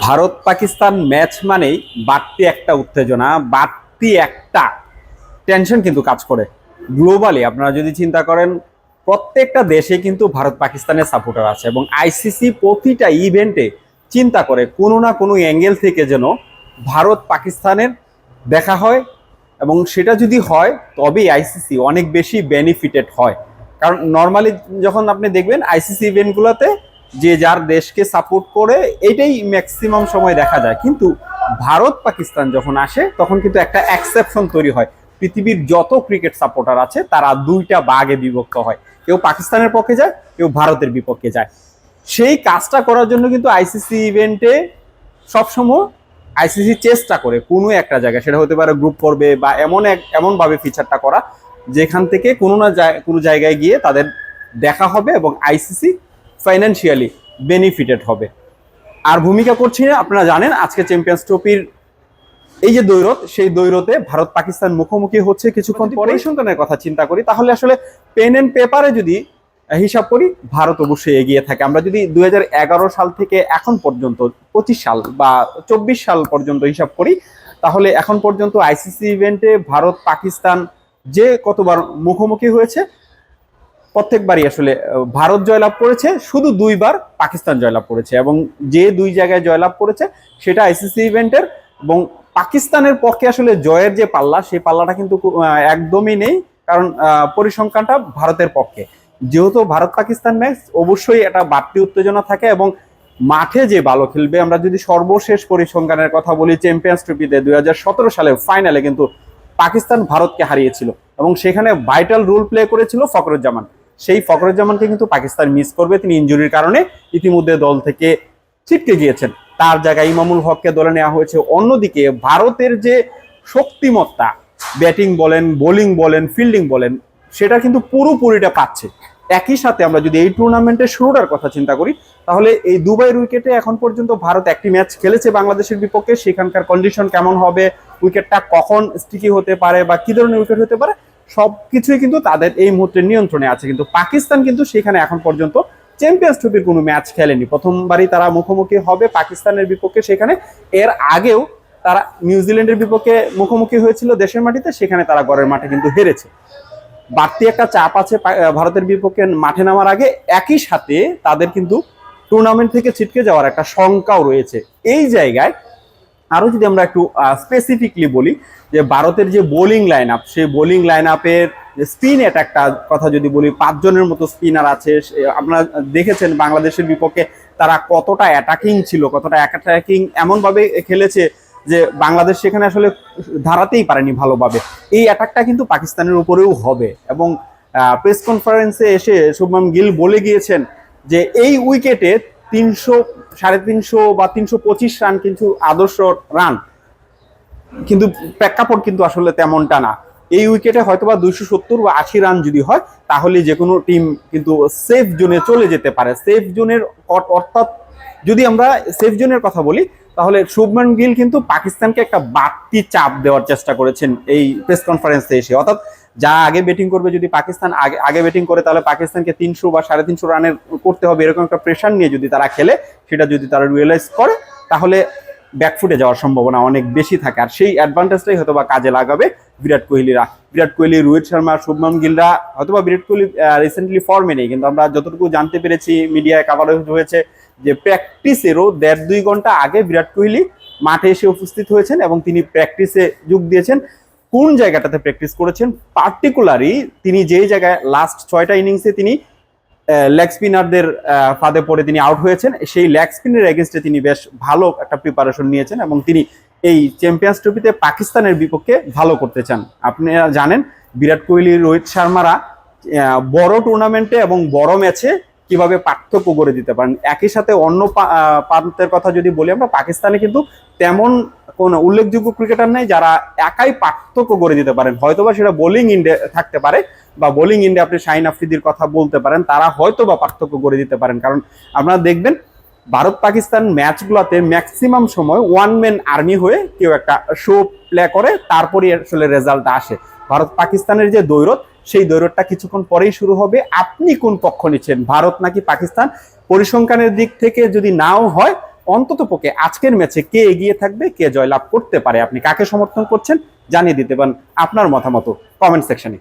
Bharat Pakistan match মানেই বাড়তি একটা উত্তেজনা, বাড়তি একটা টেনশন কিন্তু কাজ করে। গ্লোবালি আপনারা যদি চিন্তা করেন, প্রত্যেকটা দেশে কিন্তু ভারত পাকিস্তানের সাপোর্টার আছে এবং আইসিসি প্রতিটা ইভেন্টে চিন্তা করে কোনো না কোনো অ্যাঙ্গেল থেকে যেন ভারত পাকিস্তানের দেখা হয় এবং সেটা যদি হয়, তবেই আইসিসি অনেক বেশি বেনিফিটেড হয়। কারণ নর্মালি যখন আপনি দেখবেন আইসিসি ইভেন্টগুলোতে যে যার দেশকে সাপোর্ট করে এটাই ম্যাক্সিমাম সময় দেখা যায়। কিন্তু ভারত পাকিস্তান যখন আসে, তখন কিন্তু একটা এক্সেপশন তৈরি হয়। পৃথিবীর যত ক্রিকেট সাপোর্টার আছে, তারা দুইটা বাগে বিভক্ত হয়। কেউ পাকিস্তানের পক্ষে যায়, কেউ ভারতের বিপক্ষে যায়। সেই কাজটা করার জন্য কিন্তু আইসিসি ইভেন্টে সবসময় আইসিসি চেষ্টা করে কোনো একটা জায়গায়। সেটা হতে পারে গ্রুপ করবে বা এমন এক, এমনভাবে ফিচারটা করা, যেখান থেকে কোনো না কোনো জায়গায় গিয়ে তাদের দেখা হবে এবং আইসিসি ফাইন্যান্সিয়ালি বেনিফিটেড হবে। আর ভূমিকা করছি না আপনারা জানেন আজকে চ্যাম্পিয়ন্স ট্রফির এই যে দৈরত সেই দৈরতে ভারত পাকিস্তান মুখোমুখি হচ্ছে কিছুক্ষণ পরে সন্তানের কথা চিন্তা করি তাহলে আসলে পেন এন্ড পেপারে যদি হিসাব করি ভারত অবশ্যই এগিয়ে থাকে। আমরা যদি দুই হাজার এগারো সাল থেকে এখন পর্যন্ত পঁচিশ সাল বা চব্বিশ সাল পর্যন্ত হিসাব করি তাহলে এখন পর্যন্ত আইসিসি ইভেন্টে ভারত পাকিস্তান যে কতবার মুখোমুখি হয়েছে প্রত্যেকবারই আসলে ভারত জয়লাভ করেছে, শুধু দুইবার পাকিস্তান জয়লাভ করেছে এবং যে দুই জায়গায় জয়লাভ করেছে সেটা আইসিসি ইভেন্টের এবং পাকিস্তানের পক্ষে আসলে জয়ের যে পাল্লা, সেই পাল্লাটা কিন্তু একদমই নেই কারণ পরিসংখ্যানটা ভারতের পক্ষে। যেহেতু ভারত পাকিস্তান ম্যাচ অবশ্যই এটা বাড়তি উত্তেজনা থাকে এবং মাঠে যে ভালো খেলবে, আমরা যদি সর্বশেষ পরিসংখ্যানের কথা বলি চ্যাম্পিয়ন্স ট্রফিতে দুই হাজার সতেরো সালে ফাইনালে কিন্তু পাকিস্তান ভারতকে হারিয়েছিল এবং সেখানে ভাইটাল রোল প্লে করেছিল ফখরুজ্জামান। সেই ফখরুজ্জামানকে কিন্তু পাকিস্তান মিস করবে। তিনি ইনজুরির কারণে ইতিমধ্যে দল থেকে ছিটকে গিয়েছেন। তার জায়গায় ইমামুল হককে দলে নেওয়া হয়েছে। অন্যদিকে ভারতের যে শক্তিমত্তা ব্যাটিং বলেন বোলিং বলেন ফিল্ডিং বলেন, সেটা কিন্তু পুরোপুরিটা পাচ্ছে। একই সাথে আমরা যদি এই টুর্নামেন্টের শুরুটার কথা চিন্তা করি, তাহলে এই দুবাইয়ের উইকেটে এখন পর্যন্ত ভারত একটি ম্যাচ খেলেছে বাংলাদেশের বিপক্ষে। সেখানকার কন্ডিশন কেমন হবে? উইকেটটা কখন স্টিকি হতে পারে বা কি ধরনের উইকেট হতে পারে? সবকিছুই কিন্তু তাদের এই মুহূর্তে নিয়ন্ত্রণে আছে। কিন্তু পাকিস্তান কিন্তু সেখানে এখন পর্যন্ত চ্যাম্পিয়ন্স ট্রফির কোনো ম্যাচ খেলেনি। প্রথমবারই তারা মুখোমুখি হবে পাকিস্তানের বিপক্ষে। সেখানে এর আগেও তারা নিউজিল্যান্ডের বিপক্ষে মুখোমুখি হয়েছিল দেশের মাটিতে। সেখানে তারা গড়ের মাঠে কিন্তু হেরেছে। বাড়তি একটা চাপ আছে ভারতের বিপক্ষে মাঠে নামার আগে। একই সাথে তাদের কিন্তু টুর্নামেন্ট থেকে ছিটকে যাওয়ার একটা শঙ্কাও রয়েছে। এই জায়গায় আরও যদি আমরা একটু স্পেসিফিকলি বলি যে ভারতের যে বোলিং লাইন আপ সেই বোলিং লাইন আপের স্পিন অ্যাটাকটা কথা যদি বলি, পাঁচজনের মতো স্পিনার আছে আপনারা দেখেছেন বাংলাদেশের বিপক্ষে তারা কতটা অ্যাটাকিং ছিল, কতটা অ্যাটাকিং এমনভাবে খেলেছে যে বাংলাদেশ সেখানে আসলে ধারাতেই পারেনি ভালোভাবে। এই অ্যাটাকটা কিন্তু পাকিস্তানের উপরেও হবে এবং প্রেস কনফারেন্সে এসে শুভম গিল বলে গিয়েছেন যে এই উইকেটে তিনশো, সাড়ে তিনশো বা তিনশো পঁচিশ রান কিন্তু আদর্শ রান। কিন্তু প্রেক্ষাপট কিন্তু আসলে তেমনটা না। এই উইকেটে হয়তো বা দুইশো সত্তর বা আশি রান যদি হয়, তাহলে যে কোনো টিম কিন্তু সেফ জোনে চলে যেতে পারে। সেফ জোনের অর্থাৎ যদি আমরা সেফ জোনের কথা বলি তাহলে শুভমান গিল কিন্তু পাকিস্তানকে একটা বাড়তি চাপ দেওয়ার চেষ্টা করেছেন এই প্রেস কনফারেন্সে এসে। অর্থাৎ যা আগে ব্যাটিং করবে যদি পাকিস্তান আগে আগে ব্যাটিং করে, তাহলে পাকিস্তানকে তিনশো বা সাড়ে তিনশো রানের করতে হবে, এরকম একটা প্রেশার নিয়ে যদি তারা খেলে, সেটা যদি তারা রিয়েলাইজ করে, তাহলে ব্যাকফুটে যাওয়ার সম্ভাবনা অনেক বেশি থাকে। আর সেই অ্যাডভান্টেজটাই হয়তো বা কাজে লাগাবে বিরাট কোহলিরা। বিরাট কোহলি, রোহিত শর্মা, শুভমান গিলরা হয়তো বা বিরাট কোহলি রিসেন্টলি ফর্মে নেই, কিন্তু আমরা যতটুকু জানতে পেরেছি মিডিয়ায় কাভারেজ হয়েছে যে প্র্যাকটিসেরও দেড় দুই ঘণ্টা আগে বিরাট কোহলি মাঠে এসে উপস্থিত হয়েছেন এবং তিনি প্র্যাকটিসে যোগ দিয়েছেন। কোন জায়গাটাতে প্র্যাকটিস করেছেন? পার্টিকুলারই তিনি যেই জায়গায় লাস্ট ছয়টা ইনিংসে তিনি লেগ স্পিনারদের ফাঁদে পড়ে তিনি আউট হয়েছেন। সেই লেগ স্পিনের এগেনস্টে তিনি বেশ ভালো একটা প্রিপারেশন নিয়েছেন এবং তিনি এই চ্যাম্পিয়ন্স ট্রফিতে পাকিস্তানের বিপক্ষে ভালো করতে চান। আপনারা জানেন, বিরাট কোহলি, রোহিত শর্মারা বড় টুর্নামেন্টে এবং বড় ম্যাচে কীভাবে পার্থক্য করে দিতে পারেন? একই সাথে অন্য প্রান্তের কথা যদি বলি আমরা, পাকিস্তানে কিন্তু তেমন কোন উল্লেখযোগ্য ক্রিকেটার নেই যারা একাই পার্থক্য করে দিতে পারেন। হয়তোবা সেটা বোলিং ইন্ডে থাকতে পারে বা বোলিং ইন্ডে আপনি শাহিন আফ্রিদির কথা বলতে পারেন, তারা হয়তো বা পার্থক্য করে দিতে পারেন। কারণ আপনারা দেখবেন ভারত পাকিস্তান ম্যাচগুলোতে ম্যাক্সিমাম সময় ওয়ান ম্যান আর্মি হয়ে কেউ একটা শো প্লে করে, তারপরই আসলে রেজাল্ট আসে। ভারত পাকিস্তানের যে দৈরত সেই দৈরতটা কিছুক্ষণ পরেই শুরু হবে। আপনি কোন পক্ষ নিচ্ছেন? ভারত নাকি পাকিস্তান? পরিসংখ্যানের দিক থেকে যদি নাও হয়, অন্তত পক্ষে আজকের ম্যাচে কে এগিয়ে থাকবে, কে জয়লাভ করতে পারে, আপনি কাকে সমর্থন করছেন জানিয়ে দিতে পারেন আপনার মতামত কমেন্ট সেকশনে।